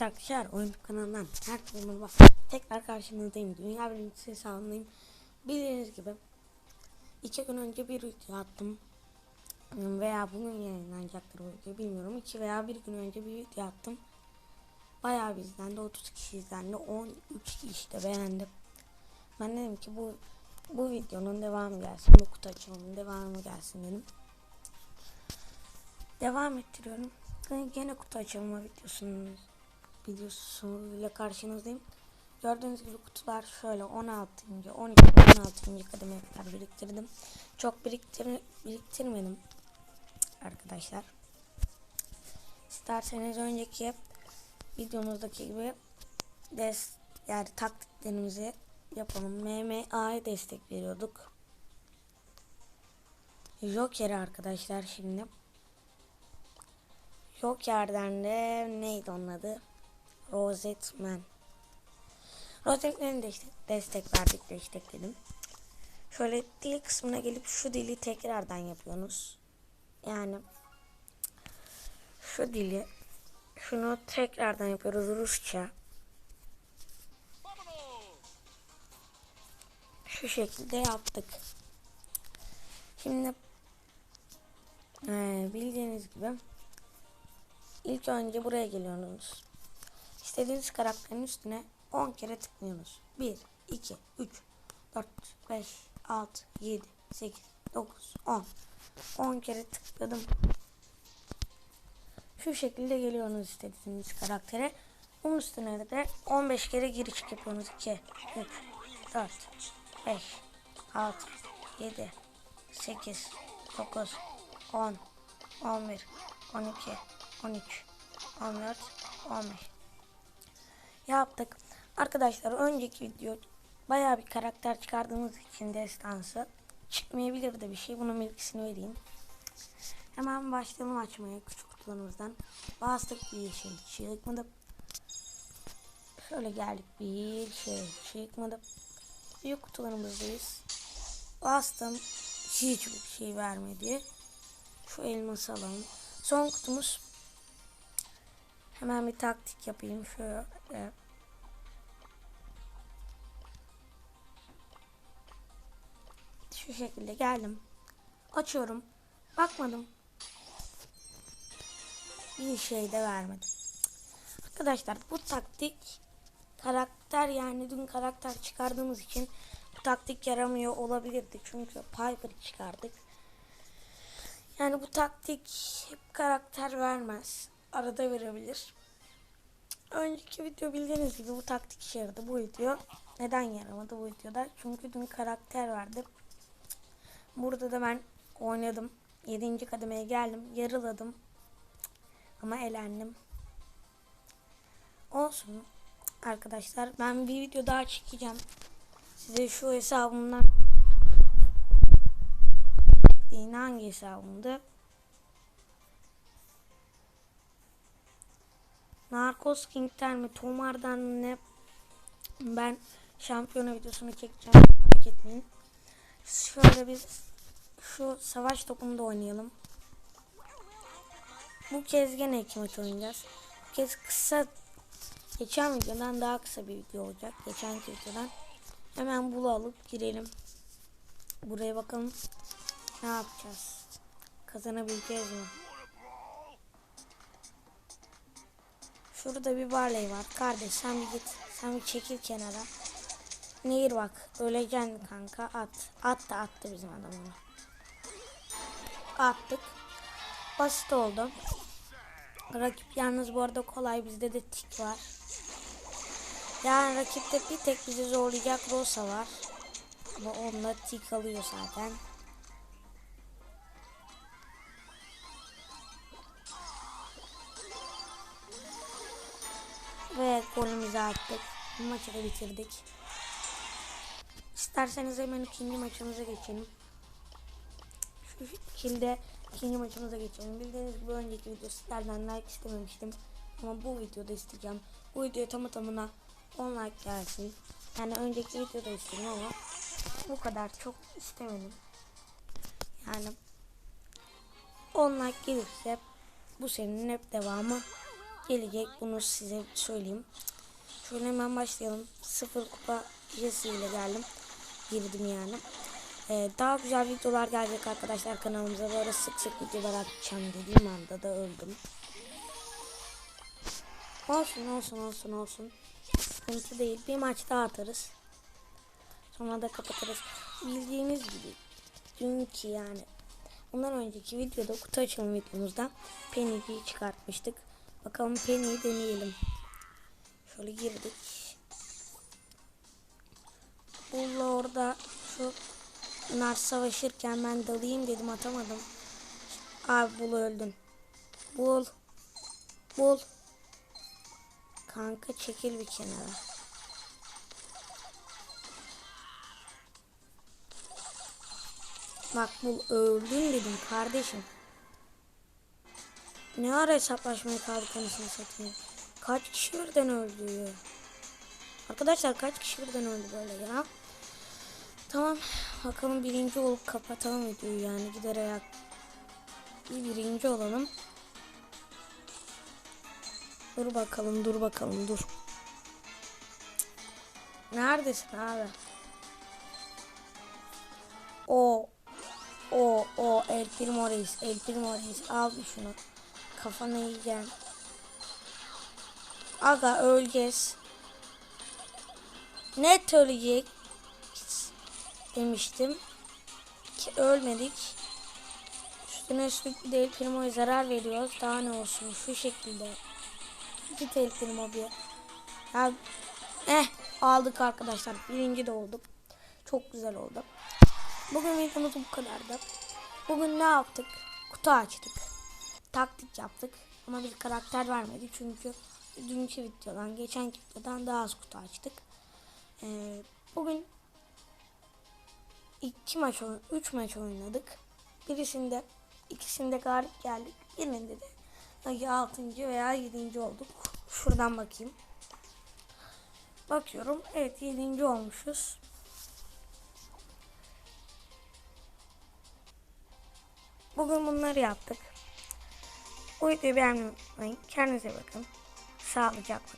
Arkadaşlar oyun kanalından herkese merhaba. Tekrar karşınızdayım. Dünya birincisi hesabındayım. Bildiğiniz gibi iki gün önce bir video attım. Veya bugün yayınlanacaktır bu video bilmiyorum. iki veya bir gün önce bir video attım. Bayağı bir izlendi. 30 kişi izlendi. 13 kişi de beğendi. Ben dedim ki bu bu videonun devamı gelsin. Bu kutu açılımının devamı gelsin dedim. Devam ettiriyorum. Gene kutu açılma videosunun videosuyla karşınızdayım. Gördüğünüz gibi kutular şöyle 16. 12. 16. kademeye kadar biriktirdim. Çok biriktir biriktirmedim arkadaşlar. İsterseniz önceki videomuzdaki gibi des yani taktiklerimizi yapalım. MMA'ya destek veriyorduk. Joker arkadaşlar şimdi. Joker'den de neydi onun adı? Rosetman. Rosetman'e destek, destek verdik destekledim. Şöyle dil kısmına gelip şu dili tekrardan yapıyorsunuz. Yani şu dili şunu tekrardan yapıyoruz Rusça. Şu şekilde yaptık. Şimdi bildiğiniz gibi ilk önce buraya geliyorsunuz. İstediğiniz karakterin üstüne 10 kere tıklıyorsunuz. 1, 2, 3, 4, 5, 6, 7, 8, 9, 10. 10 kere tıkladım. Şu şekilde geliyorsunuz istediğiniz karaktere. Bunun üstüne de 15 kere giriş yapıyorsunuz. 2, 3, 4, 5, 6, 7, 8, 9, 10, 11, 12, 13, 14, 15. Yaptık. Arkadaşlar önceki video bayağı bir karakter çıkardığımız için destansı çıkmayabilir de bir şey. Bunun bilgisini vereyim. Hemen başlayalım açmaya küçük kutularımızdan. Bastık bir şey çıkmadı. Şöyle geldik bir şey çıkmadı. Büyük kutularımızdayız. Bastım. Hiçbir şey vermedi. Şu elması alalım. Son kutumuz. Hemen bir taktik yapayım. Şöyle. Şu şekilde geldim. Açıyorum. Bakmadım. Bir şey de vermedi. Arkadaşlar bu taktik karakter yani dün karakter çıkardığımız için bu taktik yaramıyor olabilirdi. Çünkü Piper çıkardık. Yani bu taktik hep karakter vermez. Arada verebilir. Önceki video bildiğiniz gibi bu taktik işe yaradı. Bu video neden yaramadı bu videoda? Çünkü dün karakter verdi. Burada da ben oynadım. 7. kademeye geldim. Yarıladım. Ama elendim. Olsun. Arkadaşlar ben bir video daha çekeceğim. Size şu hesabımdan hangi hesabımdı? Narcos King'den mi Tomar'dan mı ne ben şampiyona videosunu çekeceğim merak etmeyin. Şöyle biz şu savaş topunda oynayalım. Bu kez gene iki maç oynayacağız. Bu kez kısa geçen videodan daha kısa bir video olacak. Geçen videodan. Hemen bulu alıp girelim. Buraya bakalım. Ne yapacağız? Kazanabileceğiz mi? Şurada bir Barley var. Kardeş sen bir git. Sen bir çekil kenara. Nehir bak. Öleceksin kanka. At. At da attı bizim adam. Attık. Basit oldu. Rakip yalnız bu arada kolay. Bizde de tik var. Yani rakipte bir tek bizi zorlayacak Rosa var. Ama onda tik alıyor zaten. Golümüzü attık. Bu maçı da bitirdik. İsterseniz hemen ikinci maçımıza geçelim. Şu şekilde ikinci maçımıza geçelim. Bildiğiniz gibi önceki video sizlerden like istememiştim. Ama bu videoda isteyeceğim. Bu videoya tamı tamına 10 like gelsin. Yani önceki videoda istedim ama bu kadar çok istemedim. Yani 10 like gelirse bu serinin hep devamı gelecek. Bunu size söyleyeyim. Şöyle hemen başlayalım. Sıfır kupa ile geldim. Girdim yani. Ee, daha güzel videolar gelecek arkadaşlar kanalımıza. Böyle sık sık videolar atacağım dediğim anda da öldüm. Olsun olsun olsun olsun. Sıkıntı değil. Bir maç daha atarız. Sonra da kapatırız. Bildiğiniz gibi dünkü yani ondan önceki videoda kutu açılım videomuzda Penny'yi çıkartmıştık. Bakalım Penny'yi deneyelim. Şöyle girdik. Bulla orada şu nar savaşırken ben dalayım dedim atamadım. Abi Bul öldün. Bul. Bul. Kanka çekil bir kenara. Bak bul öldün dedim kardeşim. Ne ara hesaplaşmaya kaldık anasını satayım. Kaç kişi birden öldü? Arkadaşlar kaç kişi birden öldü böyle ya? Tamam. Bakalım birinci olup kapatalım videoyu yani giderek bir birinci olalım. Dur bakalım dur bakalım dur. Neredesin abi? O o o El Primo Reis El Primo Reis al şunu. Kafana yiyeceğim. Aga öleceğiz. Net ölecek demiştim. Ki ölmedik. Üstüne üstlük bir de El Primo'ya zarar veriyoruz. Daha ne olsun şu şekilde. Git El Primo bir. Ya, eh aldık arkadaşlar. Birinci de olduk. Çok güzel oldu. Bugün videomuz bu kadardı. Bugün ne yaptık? Kutu açtık. Taktik yaptık. Ama bir karakter vermedi. Çünkü dünkü videodan, geçen videodan daha az kutu açtık. Ee, bugün iki maç, üç maç oynadık. Birisinde, ikisinde galip geldik. Birinde de ya altıncı veya yedinci olduk. Şuradan bakayım. Bakıyorum. Evet yedinci olmuşuz. Bugün bunları yaptık. Bu videoyu beğenmeyi unutmayın. Kendinize bakın. Sağlıcakla